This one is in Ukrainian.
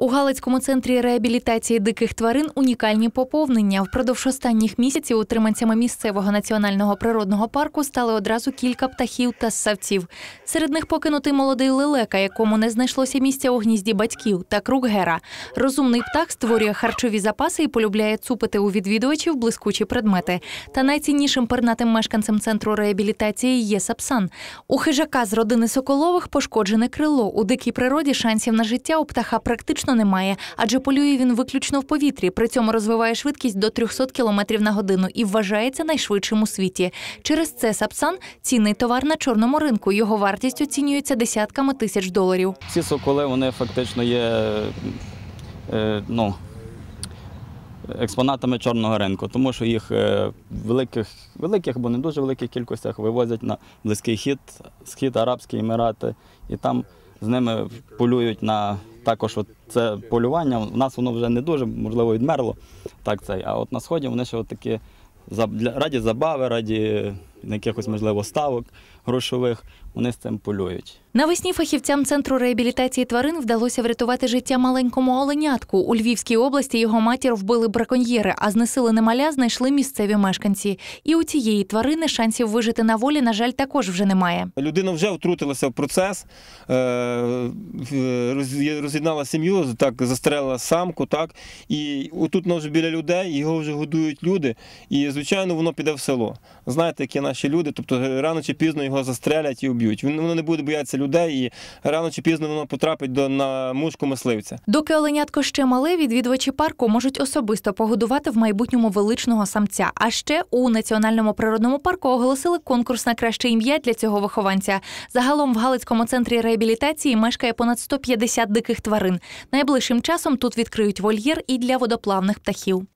У Галицькому центрі реабілітації диких тварин унікальні поповнення. Впродовж останніх місяців утриманцями місцевого національного природного парку стали одразу кілька птахів та ссавців. Серед них покинутий молодий лелека, якому не знайшлося місця у гнізді батьків, та круггера. Розумний птах створює харчові запаси і полюбляє цупити у відвідувачів блискучі предмети. Та найціннішим пернатим мешканцем центру реабілітації є сапсан. У хижака з родини Соколових пошкоджене крило. У дикій природі шансів на життя у птаха практично немає, адже полює він виключно в повітрі. При цьому розвиває швидкість до 300 км на годину і вважається найшвидшим у світі. Через це сапсан цінний товар на чорному ринку. Його вартість оцінюється десятками тисяч доларів. Ці соколи вони фактично є е, ну, експонатами чорного ринку, тому що їх е, в великих, великих або не дуже великих кількостях вивозять на близький хід, схід, Арабські Емірати, і там з ними полюють на також от це полювання. У нас воно вже не дуже, можливо, відмерло. Так це. А от на сході вони ще от такі раді забави, раді якихось, можливо, ставок грошових, вони з цим полюють. Навесні фахівцям центру реабілітації тварин вдалося врятувати життя маленькому оленятку. У Львівській області його матір вбили браконьєри, а знесилене маля знайшли місцеві мешканці. І у цієї тварини шансів вижити на волі, на жаль, також вже немає. Людина вже втрутилася в процес, е, роз- роз'єднала сім'ю, так застрелила самку, так і воно вже біля людей, його вже годують люди, і звичайно воно піде в село. Знаєте, які наші люди, тобто рано чи пізно його застрелять і вб'ють. Він- Воно не буде боятися людей, і рано чи пізно воно потрапить до на мушку мисливця. Доки оленятко ще мале, відвідувачі парку можуть особисто погодувати в майбутньому величного самця. А ще у національному природному парку оголосили конкурс на краще ім'я для цього вихованця. Загалом в Галицькому центрі реабілітації мешкає понад 150 диких тварин. Найближчим часом тут відкриють вольєр і для водоплавних птахів.